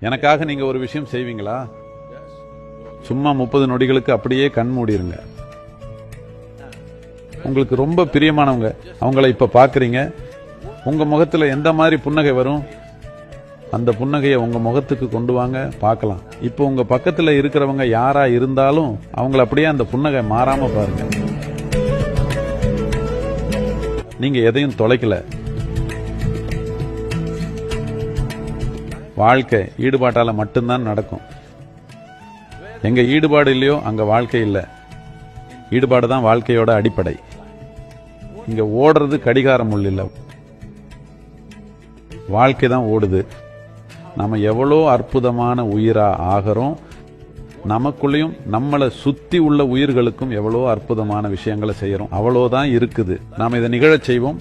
எனக்காக நீங்க ஒரு விஷயம் செய்வீங்களா? சும்மா முப்பது நொடிகளுக்கு அப்படியே கண் மூடிருங்க. உங்களுக்கு ரொம்ப பிரியமானவங்க அவங்கள இப்ப பாக்குறீங்க. உங்க முகத்துல எந்த மாதிரி புன்னகை வரும்? அந்த புன்னகையை உங்க முகத்துக்கு கொண்டு வாங்க பார்க்கலாம். இப்போ உங்க பக்கத்துல இருக்கிறவங்க யாரா இருந்தாலும் அவங்கள அப்படியே அந்த புன்னகை மாறாம பாருங்க. நீங்க எதையும் தொலைக்கல. வாழ்க்கை ஈடுபாட்டால மட்டும்தான் நடக்கும். எங்க ஈடுபாடு இல்லையோ அங்க வாழ்க்கை இல்லை. ஈடுபாடு தான் வாழ்க்கையோட அடிப்படை. இங்க ஓடுறது கடிகாரம் உள்ள வாழ்க்கை தான் ஓடுது. நாம எவ்வளோ அற்புதமான உயிரா ஆகிறோம். நமக்குள்ளேயும் நம்மளை சுத்தி உள்ள உயிர்களுக்கும் எவ்வளோ அற்புதமான விஷயங்களை செய்யறோம். அவ்வளோதான் இருக்குது. நாம இதை நிகழச் செய்வோம்.